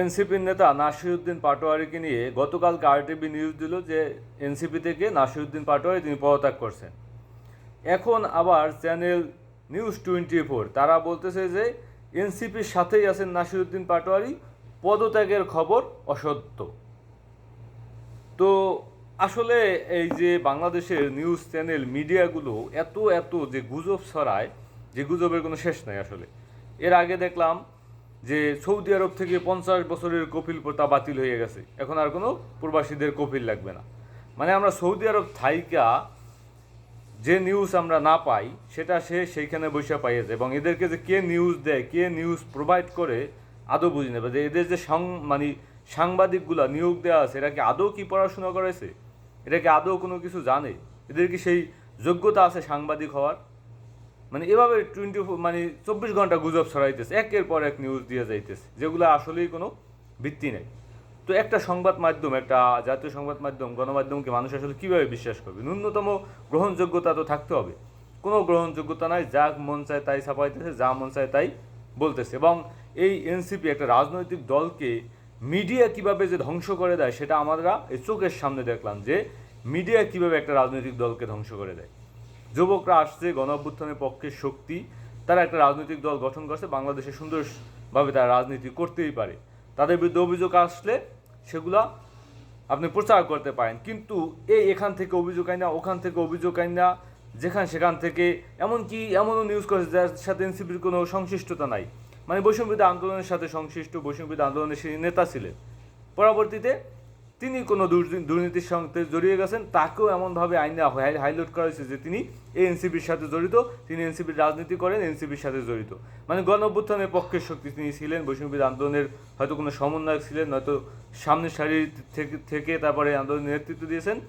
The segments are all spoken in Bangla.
এনসিপির নেতা নাসিরুদ্দিন পাটোয়ারিকে নিয়ে গতকালকে আরটিভি নিউজ দিল যে এনসিপি থেকে নাসিরুদ্দিন পাটোয়ারি তিনি পদত্যাগ করছেন। এখন আবার চ্যানেল নিউজ টোয়েন্টি ফোর তারা বলতেছে যে এনসিপির সাথেই আছেন নাসিরুদ্দিন পাটোয়ারি, পদত্যাগের খবর অসত্য। তো আসলে এই যে বাংলাদেশের নিউজ চ্যানেল মিডিয়াগুলো এত এত যে গুজব ছড়ায়, যে গুজবের কোনো শেষ নাই আসলে। এর আগে দেখলাম যে সৌদি আরব থেকে পঞ্চাশ বছরের কপিল প্রথা বাতিল হয়ে গেছে। এখন আর কোনো প্রবাসীদের কপিল লাগবে না। মানে আমরা সৌদি আরব থাইকা যে নিউজ আমরা না পাই, সেটা সে সেইখানে বসে পাইয়েছে এবং এদেরকে যে কে নিউজ দেয়, কে নিউজ প্রোভাইড করে, আদৌ বুঝি নেবে যে এদের যে সং মানে সাংবাদিকগুলা নিয়োগ দেওয়া আছে, এরা কি আদৌ কি পড়াশোনা করেছে? এটা কি আদৌ কোনো কিছু জানে? এদের কি সেই যোগ্যতা আছে সাংবাদিক হওয়ার? মানে এভাবে টোয়েন্টি মানে চব্বিশ ঘণ্টা গুজব ছড়াইতেছে, একের পর এক নিউজ দিয়ে যাইতেছে, যেগুলো আসলেই কোনো ভিত্তি নেই। তো একটা সংবাদ মাধ্যম, একটা জাতীয় সংবাদ মাধ্যম, গণমাধ্যমকে মানুষ আসলে কীভাবে বিশ্বাস করবে? ন্যূনতম গ্রহণযোগ্যতা তো থাকতে হবে। কোনো গ্রহণযোগ্যতা নাই, যা মন চায় তাই ছাপাইতেছে, যা মন চায় তাই বলতেছে। এবং এই এনসিপি একটা রাজনৈতিক দলকে মিডিয়া কীভাবে যে ধ্বংস করে দেয়, সেটা আমরা এই চোখের সামনে দেখলাম যে মিডিয়া কীভাবে একটা রাজনৈতিক দলকে ধ্বংস করে দেয়। যুবকরা আসছে গণ অভ্যুত্থানের পক্ষে শক্তি। তারা একটা রাজনৈতিক দল গঠন করছে, বাংলাদেশে সুন্দরভাবে তারা রাজনীতি করতেই পারে। তাদের বিরুদ্ধে অভিযোগ আসলে সেগুলা আপনি প্রচার করতে পারেন। কিন্তু এই এখান থেকে অভিযোগ আইনা, ওখান থেকে অভিযোগ আইনা, যেখান সেখান থেকে, এমনকি এমনও নিউজ করেছে যার সাথে এনসিপির কোনো সংশ্লিষ্টতা নাই। মানে বৈষম্যবিদ্যা আন্দোলনের সাথে সংশ্লিষ্ট বৈষম্যবিদ্যা আন্দোলনের সেই নেতা ছিলেন। পরবর্তীতে তিনি কোনো দুর্নী- দুর্নীতির সঙ্গে জড়িয়ে গেছেন, তাকেও এমনভাবে আইনে হাই- হাইলাইট করা হয়েছে যে তিনি এই এনসিপির সাথে জড়িত, তিনি এনসিপির রাজনীতি করেন, এনসিপির সাথে জড়িত। মানে গণ অভ্যুত্থানের পক্ষের শক্তি তিনি ছিলেন বৈষ্ণবীর আন্দোলনের হয়তো কোনো সমন্বয়ক ছিলেন, নয়তো সামনের সারি থেকে তারপরে আন্দোলনের নেতৃত্ব দিয়েছেন।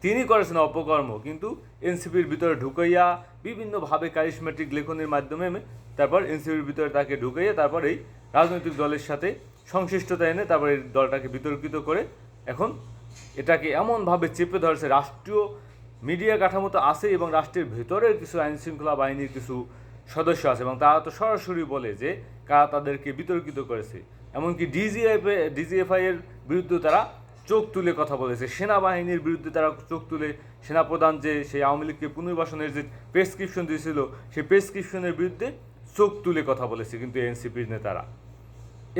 তিনি করেছেন অপকর্ম, কিন্তু এনসিপির ভিতরে ঢুকাইয়া বিভিন্নভাবে কারিশমেটিক লেখনের মাধ্যমে তারপর এনসিপির ভিতরে তাকে ঢুকাইয়া তারপর এই রাজনৈতিক দলের সাথে সংশ্লিষ্টতা এনে তারপর দলটাকে বিতর্কিত করে এখন এটাকে এমনভাবে চেপে ধরেছে, রাষ্ট্রীয় মিডিয়া কাঠামো তো আছে এবং রাষ্ট্রের ভেতরের কিছু আইন শৃঙ্খলা বাহিনীর কিছু সদস্য আছে এবং তারা তো সরাসরি বলে যে কারা তাদেরকে বিতর্কিত করেছে। এমনকি ডিজিএফ ডিজিএফআই এর বিরুদ্ধে তারা চোখ তুলে কথা বলেছে। সেনাবাহিনীর বিরুদ্ধে তারা চোখ তুলে সেনাপ্রধান যে, সেই আওয়ামী লীগকে পুনর্বাসনের যে প্রেসক্রিপশন দিয়েছিল, সেই প্রেসক্রিপশনের বিরুদ্ধে চোখ তুলে কথা বলেছে কিন্তু এনসিপির নেতারা।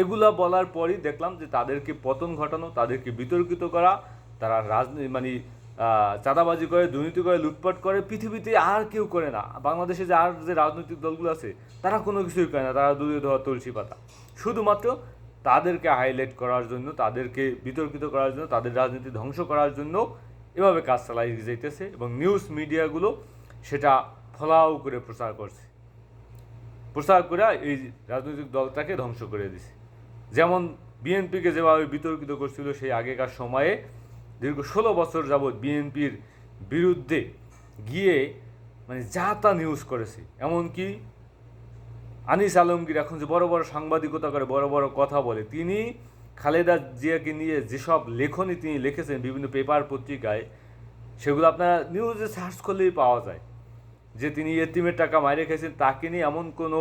এগুলা বলার পরই দেখলাম যে তাদেরকে পতন ঘটানো, তাদেরকে বিতর্কিত করা, তারা রাজনীতি মানে চাঁদাবাজি করে, দুর্নীতি করে, লুটপাট করে, পৃথিবীতে আর কেউ করে না। বাংলাদেশে যে আর যে রাজনৈতিক দলগুলো আছে, তারা কোনো কিছুই করে না। তারা দুধে ধোয়া তুলসী পাতা। শুধুমাত্র তাদেরকে হাইলাইট করার জন্য, তাদেরকে বিতর্কিত করার জন্য, তাদের রাজনীতি ধ্বংস করার জন্য এভাবে কাজ চালাই যাইতেছে এবং নিউজ মিডিয়াগুলো সেটা ফলাও করে প্রচার করছে। প্রচার করে এই রাজনৈতিক দলটাকে ধ্বংস করে দিছে। যেমন বিএনপিকে যেভাবে বিতর্কিত করছিল সেই আগেকার সময়ে, দীর্ঘ ষোলো বছর যাবৎ বিএনপির বিরুদ্ধে গিয়ে মানে যা তা নিউজ করেছে। এমনকি আনিস আলমগীর এখন যে বড় বড় সাংবাদিকতা করে, বড় বড় কথা বলে, তিনি খালেদা জিয়াকে নিয়ে যেসব লেখনী তিনি লিখেছেন বিভিন্ন পেপার পত্রিকায়, সেগুলো আপনারা নিউজে সার্চ করলেই পাওয়া যায় যে তিনি এতিমের টাকা মাইরে খেয়েছেন, তাকে নিয়ে এমন কোনো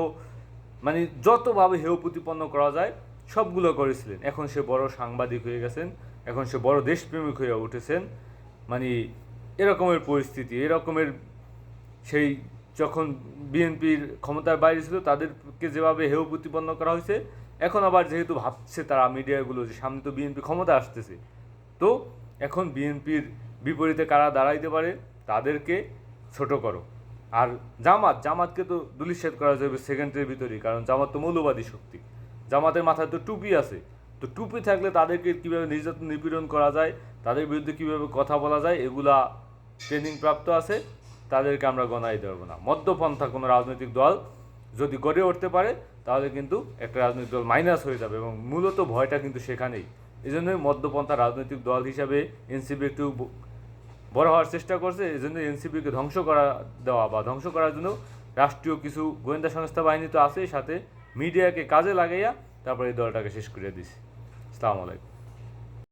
মানে যতভাবে হেয় প্রতিপন্ন করা যায় সবগুলো করেছিলেন। এখন সে বড় সাংবাদিক হয়ে গেছেন, এখন সে বড় দেশপ্রেমিক হয়ে উঠেছেন। মানে এরকমের পরিস্থিতি, এরকমের সেই যখন বিএনপির ক্ষমতার বাইরে ছিল, তাদেরকে যেভাবে হেয় প্রতিপন্ন করা হয়েছে, এখন আবার যেহেতু ভাবছে তারা মিডিয়াগুলো যে সামনে তো বিএনপি ক্ষমতা আসতেছে, তো এখন বিএনপির বিপরীতে কারা দাঁড়াইতে পারে তাদেরকে ছোট করো। আর জামাত, জামাতকে তো দুলিশ্বাদ করা যাবে সেকেন্ডের ভিতরেই, কারণ জামাত তো মৌলবাদী শক্তি। জামাতের মাথায় তো টুপি আছে। তো টুপি থাকলে তাদেরকে কীভাবে নির্যাতন নিপীড়ন করা যায়, তাদের বিরুদ্ধে কীভাবে কথা বলা যায়, এগুলা ট্রেনিং প্রাপ্ত আছে, তাদেরকে আমরা গণাই দেবো না। মধ্যপন্থা কোনো রাজনৈতিক দল যদি গড়ে উঠতে পারে, তাহলে কিন্তু একটা রাজনৈতিক দল মাইনাস হয়ে যাবে এবং মূলত ভয়টা কিন্তু সেখানেই। এই জন্যই মধ্যপন্থা রাজনৈতিক দল হিসাবে এনসিপি একটু বড় হওয়ার চেষ্টা করছে এই জন্য এনসিপিকে ধ্বংস করা দেওয়া বা ধ্বংস করার জন্য রাষ্ট্রীয় কিছু গোয়েন্দা সংস্থা বাহিনী তো আছে, সাথে মিডিয়াকে কাজে লাগাইয়া তারপরে এই দলটাকে শেষ করে দিছি। আসসালামু আলাইকুম।